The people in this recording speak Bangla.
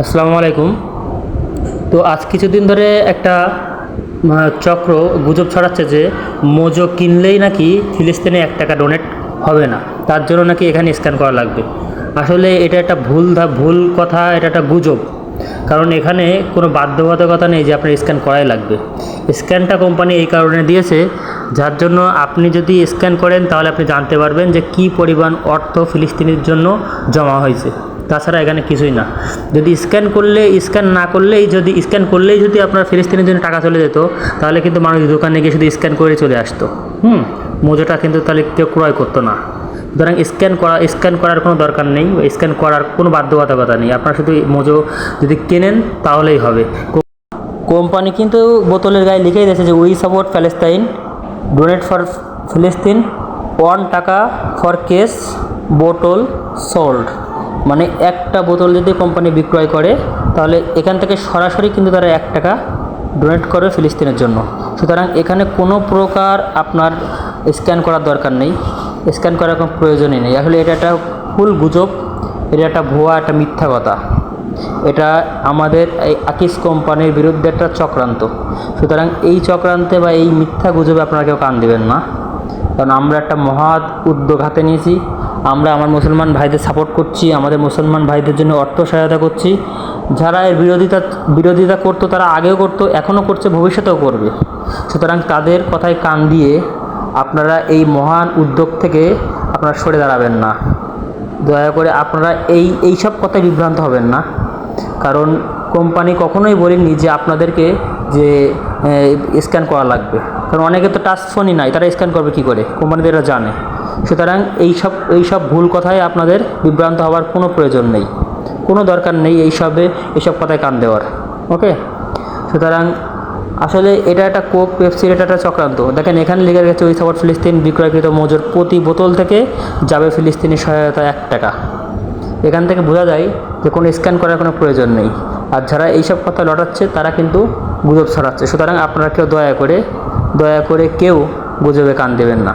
আসসালামু আলাইকুম। তো আজ কিছুদিন ধরে একটা চক্র গুজব ছড়াচ্ছে যে মোজো কিনলেই নাকি ফিলিস্তিনে এক টাকা ডোনেট হবে না। তার জন্য নাকি এখানে স্ক্যান করা লাগবে। আসলে এটা একটা ভুল ভুল কথা, এটা একটা গুজব। কারণ এখানে কোনো বাধ্যবাধকতা নেই যে আপনার স্ক্যান করাই লাগবে। স্ক্যানটা কোম্পানি এই কারণে দিয়েছে, যার জন্য আপনি যদি স্ক্যান করেন তাহলে আপনি জানতে পারবেন যে কী পরিমাণ অর্থ ফিলিস্তিনির জন্য জমা হয়েছে। তাছাড়া এখানে কিছুই না। যদি স্ক্যান করলে স্ক্যান না করলেই যদি স্ক্যান করলেই যদি আপনার ফিলিস্তিনের জন্য টাকা চলে যেত, তাহলে কিন্তু মানুষ দোকানে গিয়ে শুধু স্ক্যান করে চলে আসতো। হুম? মোজোটা কিন্তু তাহলে কেউ ক্রয় করতো না। সুতরাং স্ক্যান করা স্ক্যান করার কোনো দরকার নেই স্ক্যান করার কোনো বাধ্যবাধকতা নেই। আপনার শুধু মোজো যদি কেনেন, তাহলেই হবে। কোম্পানি কিন্তু বোতলের গায়ে লিখেই দিয়েছে যে we support Palestine donate for ফিলিস্তিন one taka for case bottle sold মানে একটা বোতল যদি কোম্পানি বিক্রয় করে, তাহলে এখান থেকে সরাসরি কিন্তু তারা এক টাকা ডোনেট করবে ফিলিস্তিনের জন্য। সুতরাং এখানে কোনো প্রকার আপনার স্ক্যান করার দরকার নেই। স্ক্যান করার কোনো প্রয়োজনই নেই। আসলে এটা একটা ফুল গুজব, এটা একটা ভুয়া একটা মিথ্যা কথা। এটা আমাদের এই আকিস কোম্পানির বিরুদ্ধে একটা চক্রান্ত। সুতরাং এই চক্রান্তে বা এই মিথ্যা গুজবে আপনারা কেউ কান দেবেন না। কারণ আমরা একটা মহৎ উদ্যোগ হাতে নিয়েছি। আমরা আমার মুসলমান ভাইদের সাপোর্ট করছি, আমাদের মুসলমান ভাইদের জন্য অর্থ সহায়তা করছি। যারা এর বিরোধিতা বিরোধিতা করতো, তারা আগেও করতো, এখনও করছে, ভবিষ্যতেও করবে। সুতরাং তাদের কথায় কান দিয়ে আপনারা এই মহান উদ্যোগ থেকে আপনারা সরে দাঁড়াবেন না। দয়া করে আপনারা এই এই সব কথায় বিভ্রান্ত হবেন না। কারণ কোম্পানি কখনোই বলেনি যে আপনাদেরকে যে স্ক্যান করা লাগবে। কারণ অনেকে তো টাচ ফোনই নাই, তারা স্ক্যান করবে কী করে? কোম্পানিদের জানে। সুতরাং এই সব এই সব ভুল কথায় আপনাদের বিভ্রান্ত হওয়ার কোনো প্রয়োজন নেই। কোনো দরকার নেই এইসবে এইসব কথায় কান দেওয়ার। ওকে? সুতরাং আসলে এটা একটা কোক পেপসির এটা একটা চক্রান্ত। দেখেন, এখানে লিখে গেছে, ওই সাপোর্ট ফিলিস্তিন বিক্রয়কৃত মজুর প্রতি বোতল থেকে যাবে ফিলিস্তিনি সহায়তা এক টাকা। এখান থেকে বোঝা যায় যে কোনো স্ক্যান করার কোনো প্রয়োজন নেই। আর যারা এইসব কথা লটাচ্ছে, তারা কিন্তু গুজব ছড়াচ্ছে। সুতরাং আপনারা কেউ দয়া করে দয়া করে কেউ গুজবে কান দেবেন না।